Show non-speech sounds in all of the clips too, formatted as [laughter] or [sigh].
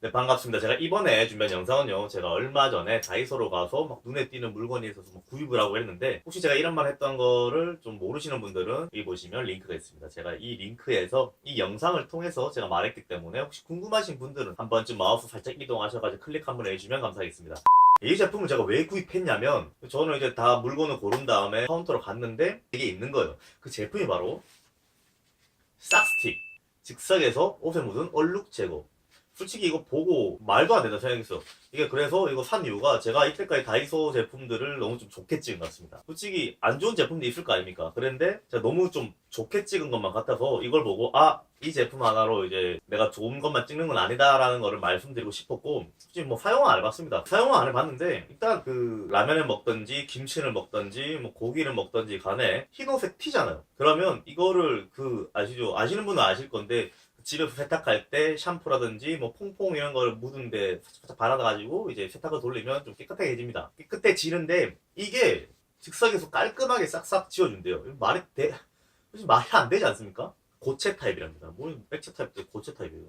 네, 반갑습니다. 제가 이번에 준비한 영상은요, 제가 얼마 전에 다이소로 가서 막 눈에 띄는 물건이 있어서 막 구입을 하고 했는데, 혹시 제가 이런 말 했던 거를 좀 모르시는 분들은 여기 보시면 링크가 있습니다. 제가 이 링크에서 이 영상을 통해서 제가 말했기 때문에 혹시 궁금하신 분들은 한 번쯤 마우스 살짝 이동하셔가지고 클릭 한번 해주시면 감사하겠습니다. 이 제품을 제가 왜 구입했냐면, 저는 이제 다 물건을 고른 다음에 카운터로 갔는데, 이게 있는 거예요. 그 제품이 바로, 싹스틱. 즉석에서 옷에 묻은 얼룩 제거. 솔직히 이거 보고 말도 안 된다 생각했어. 이게 그래서 이거 산 이유가 제가 이때까지 다이소 제품들을 너무 좀 좋게 찍은 것 같습니다. 솔직히 안 좋은 제품도 있을 거 아닙니까? 그런데 제가 너무 좀 좋게 찍은 것만 같아서 이걸 보고 아, 이 제품 하나로 이제 내가 좋은 것만 찍는 건 아니다라는 거를 말씀드리고 싶었고 솔직히 뭐 사용은 안 해봤습니다. 사용은 안 해봤는데 일단 그 라면을 먹든지 김치를 먹든지 뭐 고기를 먹든지 간에 흰옷색 티잖아요. 그러면 이거를 그 아시죠? 아시는 분은 아실 건데 집에서 세탁할 때 샴푸라든지 뭐 퐁퐁 이런 걸 묻은 데 살짝 발라가지고 이제 세탁을 돌리면 좀 깨끗해집니다. 깨끗해지는데 이게 즉석에서 깔끔하게 싹싹 지워준대요. 말이 돼? 말이 안 되지 않습니까? 고체 타입이랍니다. 뭐 백체 타입도 고체 타입이에요.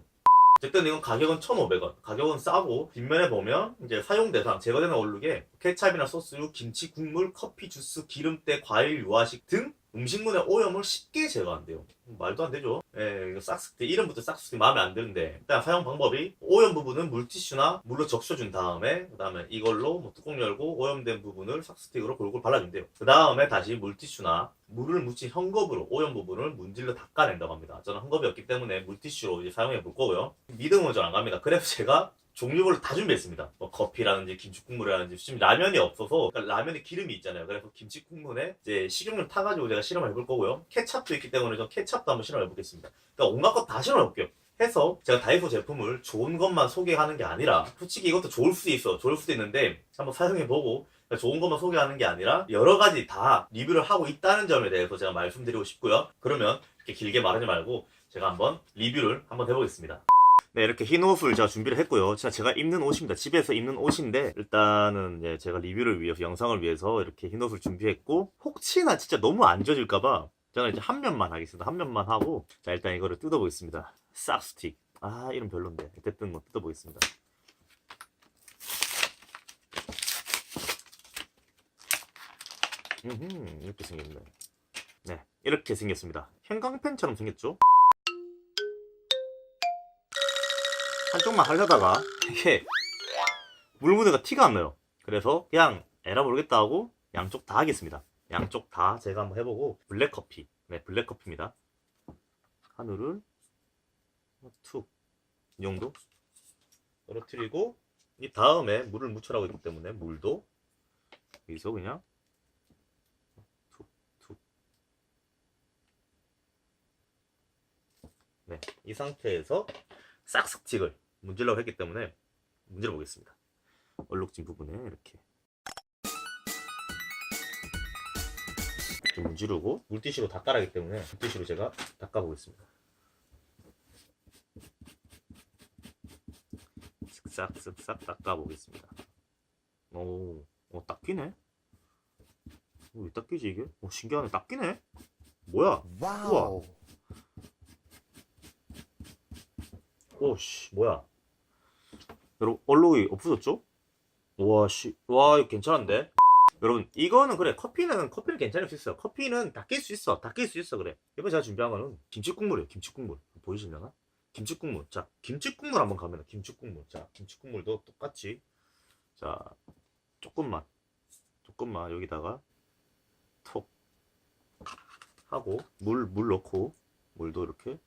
어쨌든 이건 가격은 1,500원. 가격은 싸고 뒷면에 보면 이제 사용 대상 제거되는 얼룩에 케찹이나 소스류, 김치, 국물, 커피, 주스, 기름때, 과일, 유화식 등 음식물의 오염을 쉽게 제거한대요. 말도 안 되죠. 예, 이거 싹스틱 이름부터 싹스틱 마음에 안 드는데 일단 사용 방법이 오염 부분은 물티슈나 물로 적셔준 다음에 그 다음에 이걸로 뭐 뚜껑 열고 오염된 부분을 싹스틱으로 골고루 발라준대요. 그 다음에 다시 물티슈나 물을 묻힌 헝겊으로 오염 부분을 문질러 닦아낸다고 합니다. 저는 헝겊이 없기 때문에 물티슈로 이제 사용해 볼 거고요. 믿음은 전안 갑니다. 그래서 제가 종류별로 다 준비했습니다. 뭐 커피라든지 김치 국물이라든지 지금 라면이 없어서 그러니까 라면에 기름이 있잖아요. 그래서 김치 국물에 이제 식용유 타가지고 제가 실험해 볼 거고요. 케찹도 있기 때문에 저 케찹도 한번 실험해 보겠습니다. 그러니까 온갖 것 다 실험해 볼게요. 해서 제가 다이소 제품을 좋은 것만 소개하는 게 아니라 솔직히 이것도 좋을 수도 있어 좋을 수도 있는데 한번 사용해 보고 좋은 것만 소개하는 게 아니라 여러 가지 다 리뷰를 하고 있다는 점에 대해서 제가 말씀드리고 싶고요. 그러면 이렇게 길게 말하지 말고 제가 한번 리뷰를 한번 해보겠습니다. 네, 이렇게 흰 옷을 제가 준비를 했고요. 진짜 제가 입는 옷입니다. 집에서 입는 옷인데, 일단은 이제 제가 리뷰를 위해서, 영상을 위해서 이렇게 흰 옷을 준비했고, 혹시나 진짜 너무 안 젖을까봐, 저는 이제 한 면만 하겠습니다. 한 면만 하고, 자, 일단 이거를 뜯어보겠습니다. 싹스틱. 아, 이름 별론데. 어쨌든 뭐 뜯어보겠습니다. 음, 이렇게 생겼네. 네, 이렇게 생겼습니다. 형광펜처럼 생겼죠? 한쪽만 하려다가 이게 물무드가 티가 안 나요. 그래서 그냥 에라 모르겠다 하고 양쪽 다 하겠습니다. 양쪽 다 제가 한번 해보고 블랙 커피. 네, 블랙 커피입니다. 한우를 툭. 이 정도 떨어뜨리고 이 다음에 물을 묻혀라고 했기 때문에 물도 여기서 그냥 툭툭 네, 이 상태에서 싹싹직을 문질러고 했기 때문에 문질러 보겠습니다. 얼룩진 부분에 이렇게 좀 문지르고 물티슈로 닦아라기 때문에 물티슈로 제가 닦아 보겠습니다. 쓱싹쓱싹 닦아 보겠습니다. 오, 어 닦이네. 오, 왜 닦이지 이게? 오, 신기하네. 닦이네. 뭐야? 와우. 오씨 뭐야? 여러분 얼룩이 없어졌죠? 와씨. 와 이거 괜찮은데? 여러분 이거는 그래. 커피는 커피는 괜찮을 수 있어. 커피는 닦일 수 있어. 닦일 수 있어 그래. 이번 제가 준비한 거는 김치국물이에요 김치국물. 보이시려나? 김치국물. 자 김치국물 한번 가면 김치국물. 자 김치국물도 똑같이. 자 조금만. 조금만 여기다가 톡 하고 물 물 넣고 물도 이렇게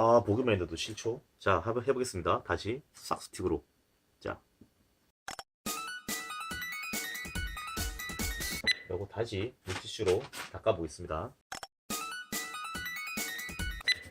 아, 보기만 해도 싫죠? 자, 한번 해보겠습니다. 다시 싹스틱으로. 자. 요거 다시 물티슈로 닦아보겠습니다.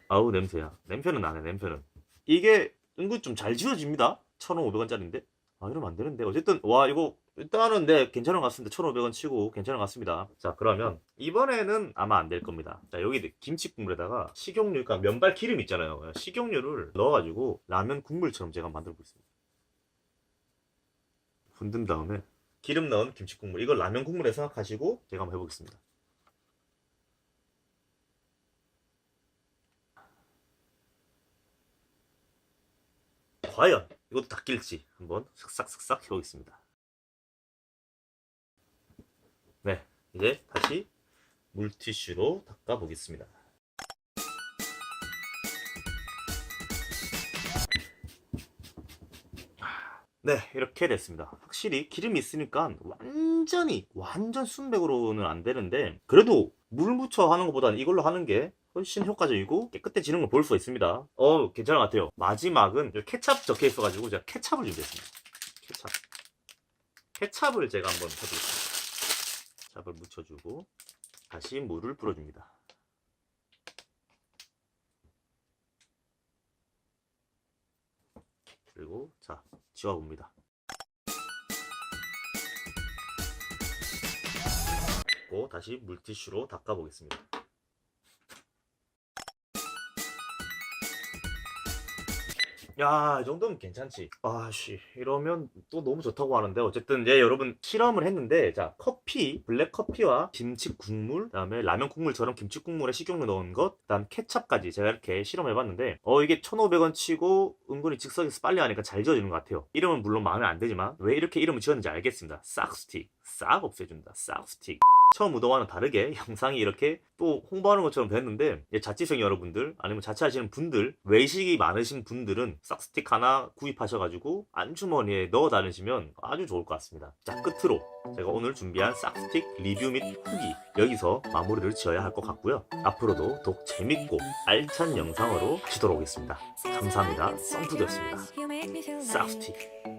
아우, 냄새야. 냄새는 나네, 냄새는. 이게 은근 좀 잘 지워집니다. 1,500원짜리인데. 아, 이러면 안 되는데. 어쨌든, 와, 이거, 일단은 네, 괜찮은 것 같습니다. 1,500원 치고 괜찮은 것 같습니다. 자, 그러면 이번에는 아마 안 될 겁니다. 자, 여기 김치 국물에다가 식용유, 그러니까 면발 기름 있잖아요. 식용유를 넣어가지고 라면 국물처럼 제가 만들어 보겠습니다. 흔든 다음에 기름 넣은 김치 국물. 이걸 라면 국물에 생각하시고 제가 한번 해보겠습니다. 과연 이것도 닦일지 한번 슥싹슥싹 해보겠습니다. 네, 이제 다시 물티슈로 닦아보겠습니다. 네, 이렇게 됐습니다. 확실히 기름이 있으니까 완전히, 완전 순백으로는 안 되는데, 그래도 물 묻혀 하는 것보다는 이걸로 하는 게 훨씬 효과적이고 깨끗해지는 걸 볼 수가 있습니다. 어, 괜찮은 것 같아요. 마지막은 케찹 적혀 있어가지고 제가 케찹을 준비했습니다. 케찹. 케찹을 제가 한번 해보겠습니다. 케찹을 묻혀주고, 다시 물을 뿌려줍니다. 그리고 자 지워봅니다. 다시 물티슈로 닦아보겠습니다. 야, 이 정도면 괜찮지. 아씨, 이러면 또 너무 좋다고 하는데, 어쨌든 이제 여러분 실험을 했는데, 자, 커피, 블랙 커피와 김치 국물, 그 다음에 라면 국물처럼 김치 국물에 식용유 넣은 것, 그 다음 케찹까지 제가 이렇게 실험해봤는데, 어, 이게 1,500원 치고 은근히 즉석에서 빨리 하니까 잘 지어지는 것 같아요. 이름은 물론 마음에 안 들지만, 왜 이렇게 이름을 지었는지 알겠습니다. 싹스틱. 싹 없애준다. 싹스틱. 처음 무도와는 다르게 [laughs] 영상이 이렇게 또 홍보하는 것처럼 됐는데 자취생 여러분들 아니면 자취하시는 분들 외식이 많으신 분들은 싹스틱 하나 구입하셔가지고 안주머니에 넣어 다니시면 아주 좋을 것 같습니다. 자 끝으로 제가 오늘 준비한 싹스틱 리뷰 및 후기 여기서 마무리를 지어야 할 것 같고요. 앞으로도 더욱 재밌고 알찬 영상으로 다시 돌아오겠습니다. 감사합니다. 썬푸드였습니다. 싹스틱